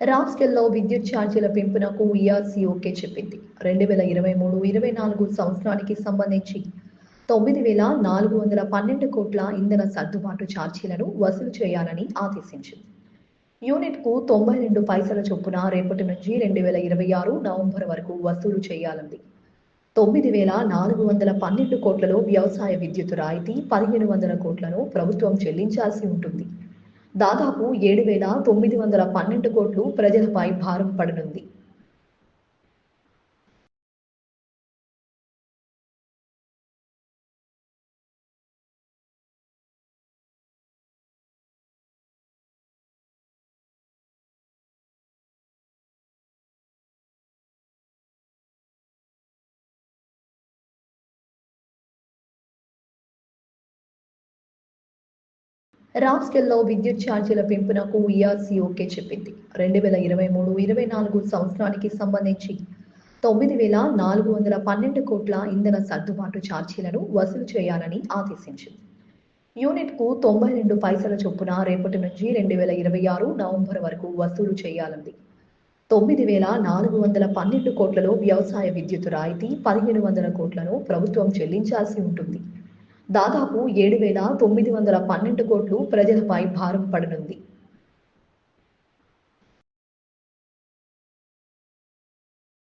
రాష్ట్రంలో విద్యుత్ ఛార్జీల పెంపునకు ఈఆర్సీ ఓకే చెప్పింది. రెండు వేల ఇరవై మూడు ఇరవై నాలుగు సంవత్సరానికి సంబంధించి తొమ్మిది వేల నాలుగు వందల పన్నెండు కోట్ల ఇంధన సర్దుబాటు ఛార్జీలను వసూలు చేయాలని ఆదేశించింది. యూనిట్కు తొంభై రెండు పైసల చొప్పున రేపటి నుంచి రెండు వేల ఇరవై ఆరు నవంబర్ వరకు వసూలు చేయాలంది. తొమ్మిది వేల నాలుగు వందల పన్నెండు కోట్లలో వ్యవసాయ విద్యుత్ రాయితీ పదిహేను వందల కోట్లను ప్రభుత్వం చెల్లించాల్సి ఉంటుంది. దాదాపు ఏడు వేల తొమ్మిది వందల పన్నెండు కోట్లు ప్రజలపై భారం పడనుంది. రాప్స్కెల్లో విద్యుత్ ఛార్జీల పెంపునకు ఈఆర్సీ ఓకే చెప్పింది. రెండు వేల ఇరవై మూడు ఇరవై నాలుగు సంవత్సరానికి సంబంధించి తొమ్మిది వేల నాలుగు వందల పన్నెండు కోట్ల ఇంధన సర్దుబాటు ఛార్జీలను వసూలు చేయాలని ఆదేశించింది. యూనిట్కు తొంభై రెండు పైసల చొప్పున రేపటి నుంచి రెండు వేల ఇరవై ఆరు నవంబర్ వరకు వసూలు చేయాలంది. తొమ్మిది వేల నాలుగు వందల పన్నెండు కోట్లలో వ్యవసాయ విద్యుత్ రాయితీ పదిహేను వందల కోట్లను ప్రభుత్వం చెల్లించాల్సి ఉంటుంది. దాదాపు ఏడు వేల తొమ్మిది వందల పన్నెండు కోట్లు ప్రజలపై భారం పడనుంది.